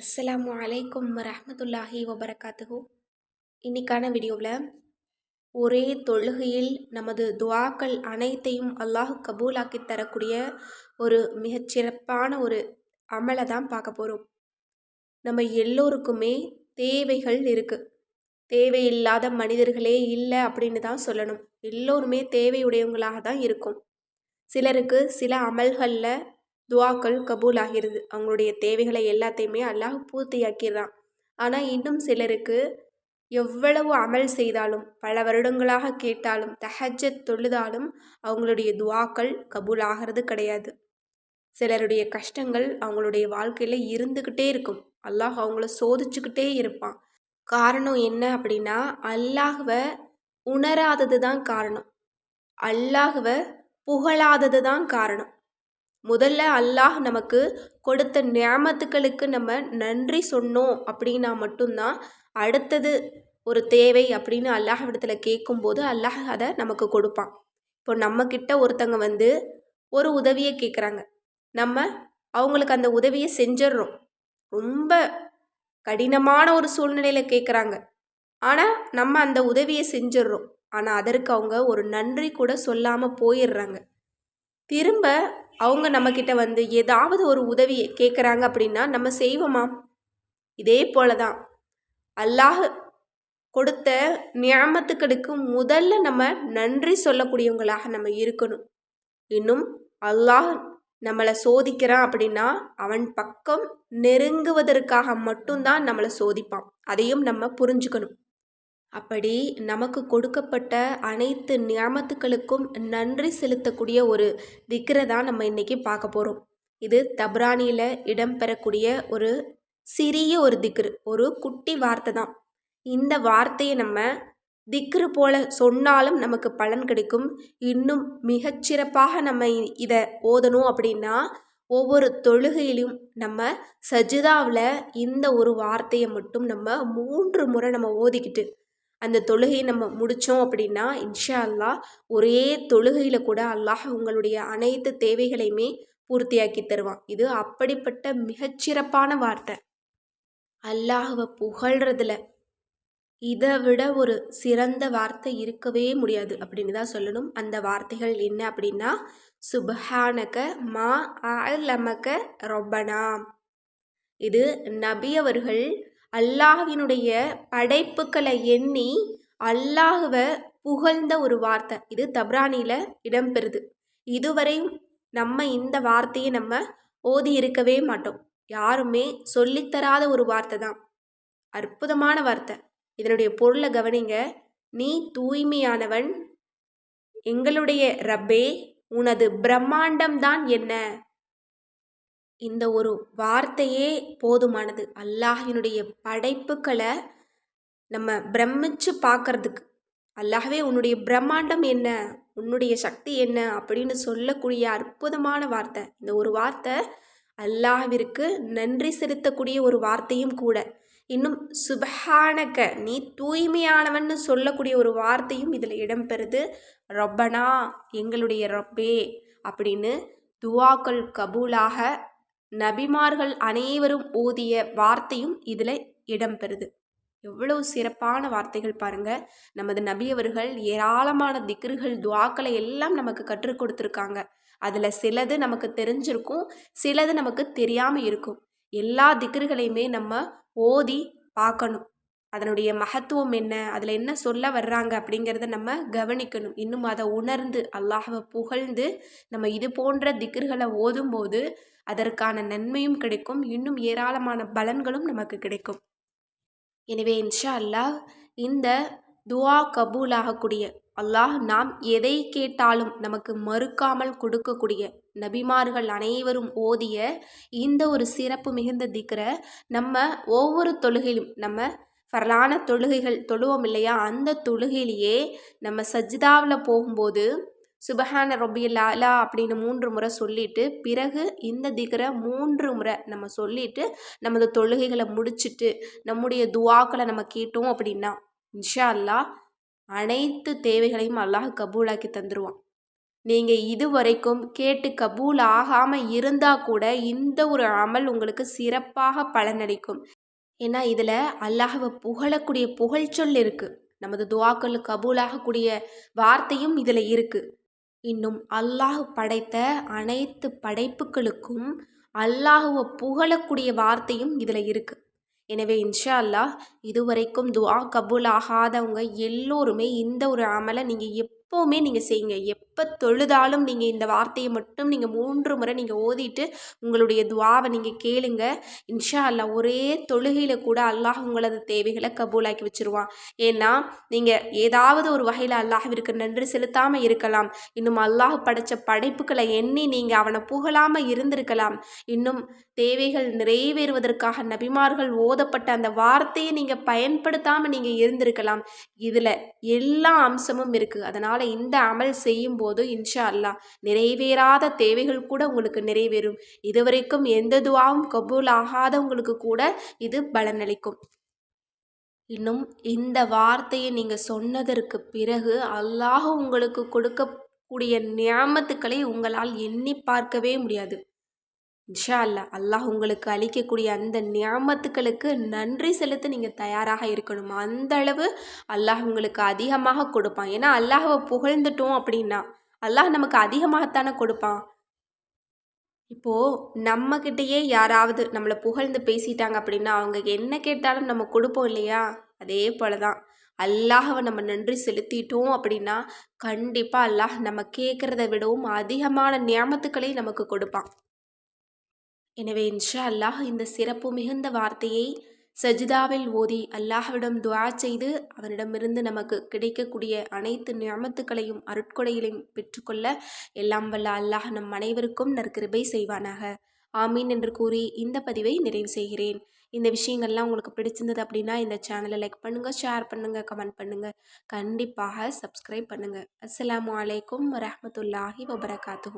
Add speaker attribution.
Speaker 1: அஸ்லாம் அலைக்கும் ரஹமத்துல்லாஹி வபரகாத்துஹு. இன்னைக்கான வீடியோவில் ஒரே தொழுகையில் நமது துவாக்கள் அனைத்தையும் அல்லாஹ் கபூலாக்கி தரக்கூடிய ஒரு மிகச்சிறப்பான ஒரு அமலை தான் பார்க்க போகிறோம் நம்ம எல்லோருக்குமே தேவைகள் இருக்குது தேவையில்லாத மனிதர்களே இல்லை அப்படின்னு தான் சொல்லணும். எல்லோருமே தேவையுடையவங்களாக தான் இருக்கும். சிலருக்கு சில அமல்களில் துவாக்கள் கபூல் ஆகிறது அவங்களுடைய தேவைகளை எல்லாத்தையுமே அல்லாஹ் பூர்த்தியாக்கிறான் ஆனால் இன்னும் சிலருக்கு எவ்வளவு அமல் செய்தாலும் பல வருடங்களாக கேட்டாலும் தஹஜத் தொழுதாலும் அவங்களுடைய துவாக்கள் கபூல் ஆகிறது கிடையாது. சிலருடைய கஷ்டங்கள் அவங்களுடைய வாழ்க்கையில் இருந்துக்கிட்டே இருக்கும். அல்லாஹ் அவங்கள சோதிச்சுக்கிட்டே இருப்பான். காரணம் என்ன அப்படின்னா அல்லாஹுவை உணராதது தான் காரணம். அல்லாஹுவை புகழாதது தான் காரணம். முதல்ல அல்லாஹ் நமக்கு கொடுத்த ஞாபகத்துக்களுக்கு நம்ம நன்றி சொன்னோம் அப்படின்னா மட்டும்தான் அடுத்தது ஒரு தேவை அப்படின்னு அல்லாஹ் இடத்துல கேட்கும்போது அல்லாஹ் அதை நமக்கு கொடுப்பான். இப்போ நம்மக்கிட்ட ஒருத்தங்க வந்து ஒரு உதவியை கேட்குறாங்க. நம்ம அவங்களுக்கு அந்த உதவியை செஞ்சிடுறோம். ரொம்ப கடினமான ஒரு சூழ்நிலையில் கேட்குறாங்க. ஆனால் நம்ம அந்த உதவியை செஞ்சிடுறோம். ஆனால் அதற்கு அவங்க ஒரு நன்றி கூட சொல்லாமல் போயிடுறாங்க. திரும்ப அவங்க நம்மக்கிட்ட வந்து ஏதாவது ஒரு உதவியை கேட்குறாங்க அப்படின்னா நம்ம செய்வோமா? இதே போல தான் அல்லாஹ் கொடுத்த ஞாபகத்துக்களுக்கு முதல்ல நம்ம நன்றி சொல்லக்கூடியவங்களாக நம்ம இருக்கணும். இன்னும் அல்லாஹ் நம்மளை சோதிக்கிறான் அப்படின்னா அவன் பக்கம் நெருங்குவதற்காக மட்டும்தான் நம்மளை சோதிப்பான். அதையும் நம்ம புரிஞ்சுக்கணும். அப்படி நமக்கு கொடுக்கப்பட்ட அனைத்து நியமத்துக்களுக்கும் நன்றி செலுத்தக்கூடிய ஒரு திக்கரை தான் நம்ம இன்றைக்கி பார்க்க போகிறோம் இது தப்ரானியில் இடம்பெறக்கூடிய ஒரு சிறிய ஒரு திக்ரு ஒரு குட்டி வார்த்தை தான். இந்த வார்த்தையை நம்ம திக்ரு போல சொன்னாலும் நமக்கு பலன் கிடைக்கும். இன்னும் மிகச்சிறப்பாக நம்ம இதை ஓதணும் அப்படின்னா ஒவ்வொரு தொழுகையிலும் நம்ம சஜிதாவில் இந்த ஒரு வார்த்தையை மட்டும் நம்ம மூன்று முறை நம்ம ஓதிக்கிட்டு அந்த தொழுகையை நம்ம முடித்தோம் அப்படின்னா இன்ஷா அல்லாஹ் ஒரே தொழுகையில் கூட அல்லாஹ் உங்களுடைய அனைத்து தேவைகளையுமே பூர்த்தியாக்கி தருவான். இது அப்படிப்பட்ட மிகச்சிறப்பான வார்த்தை. அல்லாஹுவை புகழ்றதுல இதை விட ஒரு சிறந்த வார்த்தை இருக்கவே முடியாது அப்படின்னு தான் சொல்லணும். அந்த வார்த்தைகள் என்ன அப்படின்னா சுபஹானக மா அலமக ரொபனா இது நபி அவர்கள் அல்லாஹினுடைய படைப்புகளை எண்ணி அல்லாஹுவை புகழ்ந்த ஒரு வார்த்தை. இது தப்ரானியில் இடம்பெறுது. இதுவரையும் நம்ம இந்த வார்த்தையை நம்ம ஓதி இருக்கவே மாட்டோம். யாருமே சொல்லித்தராத ஒரு வார்த்தை தான். அற்புதமான வார்த்தை. இதனுடைய பொருளை கவனிங்க. நீ தூய்மையானவன். எங்களுடைய ரப்பே உனது பிரம்மாண்டம்தான் என்ன? இந்த ஒரு வார்த்தையே போதுமானது. அல்லாஹினுடைய படைப்புகளை நம்ம பிரமிச்சு பார்க்கறதுக்கு. அல்லாஹவே உன்னுடைய பிரம்மாண்டம் என்ன? உன்னுடைய சக்தி என்ன? அப்படின்னு சொல்லக்கூடிய அற்புதமான வார்த்தை. இந்த ஒரு வார்த்தை அல்லாஹிற்கு நன்றி செலுத்தக்கூடிய ஒரு வார்த்தையும் கூட. இன்னும் சுபஹானக்க நீ தூய்மையானவன்னு சொல்லக்கூடிய ஒரு வார்த்தையும் இதில் இடம்பெறுது. ரொப்பனா எங்களுடைய ரொப்பே அப்படின்னு துவாக்கள் கபூலாக நபிமார்கள் அனைவரும் ஓதிய வார்த்தையும் இதில் இடம்பெறுது. எவ்வளவு சிறப்பான வார்த்தைகள் பாருங்க. நமது நபியவர்கள் ஏராளமான திக்ருகள் துவாக்களை எல்லாம் நமக்கு கற்றுக் கொடுத்துருக்காங்க. அதில் சிலது நமக்கு தெரிஞ்சிருக்கும் சிலது நமக்கு தெரியாமல் இருக்கும். எல்லா திக்ருகளையுமே நம்ம ஓதி பார்க்கணும். அதனுடைய மகத்துவம் என்ன? அதில் என்ன சொல்ல வர்றாங்க அப்படிங்கிறத நம்ம கவனிக்கணும். இன்னும் அதை உணர்ந்து அல்லாஹவை புகழ்ந்து நம்ம இது போன்ற திக்ர்களை ஓதும்போது அதற்கான நன்மையும் கிடைக்கும். இன்னும் ஏராளமான பலன்களும் நமக்கு கிடைக்கும். எனவே இன்ஷா அல்லாஹ் இந்த துவா கபூலாகக்கூடிய அல்லாஹ் நாம் எதை கேட்டாலும் நமக்கு மறுக்காமல் கொடுக்கக்கூடிய நபிமார்கள் அனைவரும் ஓதிய இந்த ஒரு சிறப்பு மிகுந்த திக்கரை நம்ம ஒவ்வொரு தொழுகையிலும் நம்ம ஃபரலான தொழுகைகள் தொழுவோம் இல்லையா? அந்த தொழுகையிலேயே நம்ம சஜிதாவில் போகும்போது சுபஹான ரொபியில் அப்படின்னு மூன்று முறை சொல்லிட்டு பிறகு இந்த திகரை மூன்று முறை நம்ம சொல்லிட்டு நமது தொழுகைகளை முடிச்சுட்டு நம்முடைய துவாக்களை நம்ம கேட்டோம் அப்படின்னா இன்ஷா அல்லா அனைத்து தேவைகளையும் அல்லாஹ் கபூலாக்கி தந்துடுவான் நீங்கள் இதுவரைக்கும் கேட்டு கபூல் ஆகாமல் இருந்தால் கூட இந்த ஒரு அமல் உங்களுக்கு சிறப்பாக பலனளிக்கும். ஏன்னா இதில் அல்லாஹவை புகழக்கூடிய புகழ்ச்சொல் இருக்குது நமது துவாக்கள் கபூலாகக்கூடிய வார்த்தையும் இதில் இருக்குது இன்னும் அல்லாஹ் படைத்த அனைத்து படைப்புகளுக்கும் அல்லாஹுவை புகழக்கூடிய வார்த்தையும் இதில் இருக்குது எனவே இன்ஷா அல்லாஹ் இதுவரைக்கும் துவா கபூல் ஆகாதவங்க எல்லோருமே இந்த ஒரு அமலை நீங்கள் எப் எப்போவுமே நீங்கள் செய்யுங்க. எப்போ தொழுதாலும் நீங்கள் இந்த வார்த்தையை மட்டும் நீங்கள் மூன்று முறை நீங்கள் ஓதிட்டு உங்களுடைய துவாவை நீங்கள் கேளுங்க. இன்ஷா அல்லா ஒரே தொழுகையில் கூட அல்லாஹ் உங்களது தேவைகளை கபூலாக்கி வச்சுருவான். ஏன்னா நீங்கள் ஏதாவது ஒரு வகையில் அல்லாஹிற்கு நன்றி செலுத்தாமல் இருக்கலாம். இன்னும் அல்லாஹ் படைத்த படைப்புகளை எண்ணி நீங்கள் அவனை புகழாமல் இருந்திருக்கலாம். இன்னும் தேவைகள் நிறைவேறுவதற்காக நபிமார்கள் ஓதப்பட்ட அந்த வார்த்தையை நீங்கள் பயன்படுத்தாமல் நீங்கள் இருந்திருக்கலாம். இதில் எல்லா அம்சமும் இருக்குது அதனால் அதனால் இந்த அமல் செய்யும் போது இன்ஷா அல்லா நிறைவேறாத தேவைகள் கூட உங்களுக்கு நிறைவேறும். இதுவரைக்கும் எந்த துவாவும் கபூல் ஆகாதவங்களுக்கு கூட இது பலனளிக்கும். இன்னும் இந்த வார்த்தையை நீங்கள் சொன்னதற்கு பிறகு அல்லாஹ் உங்களுக்கு கொடுக்கக்கூடிய நியாமத்துக்களை உங்களால் எண்ணி பார்க்கவே முடியாது. இன்ஷா அல்லா அல்லாஹ் உங்களுக்கு அளிக்கக்கூடிய அந்த ஞாபத்துக்களுக்கு நன்றி செலுத்த நீங்கள் தயாராக இருக்கணும். அந்த அளவு அல்லாஹ் உங்களுக்கு அதிகமாக கொடுப்பான். ஏன்னா அல்லாஹவை புகழ்ந்துட்டோம் அப்படின்னா அல்லாஹ் நமக்கு அதிகமாகத்தானே கொடுப்பான். இப்போது நம்மக்கிட்டேயே யாராவது நம்மளை புகழ்ந்து பேசிட்டாங்க அப்படின்னா அவங்க என்ன கேட்டாலும் நம்ம கொடுப்போம் இல்லையா? அதே போல தான் அல்லாஹவை நம்ம நன்றி செலுத்திட்டோம் அப்படின்னா கண்டிப்பாக அல்லாஹ் நம்ம கேட்குறத விடவும் அதிகமான நியமத்துக்களை நமக்கு கொடுப்பான். எனவே இன்ஷா அல்லாஹ் இந்த சிறப்பு மிகுந்த வார்த்தையை சஜிதாவில் ஓதி அல்லாஹ்விடம் துவா செய்து அவனிடமிருந்து நமக்கு கிடைக்கக்கூடிய அனைத்து நியமத்துக்களையும் அருட்கொடைகளையும் பெற்றுக்கொள்ள எல்லாம் வல்ல அல்லாஹ் நம் அனைவருக்கும் நற்கிருபை செய்வானாக. ஆமீன் என்று கூறி இந்த பதிவை நிறைவு செய்கிறேன். இந்த விஷயங்கள்லாம் உங்களுக்கு பிடிச்சிருந்தது அப்படின்னா இந்த சேனலை லைக் பண்ணுங்கள் ஷேர் பண்ணுங்கள் கமெண்ட் பண்ணுங்கள் கண்டிப்பாக சப்ஸ்கிரைப் பண்ணுங்கள் அஸ்லாம் வலைக்கம் வரமத்துல்லாஹி வபரகாத்து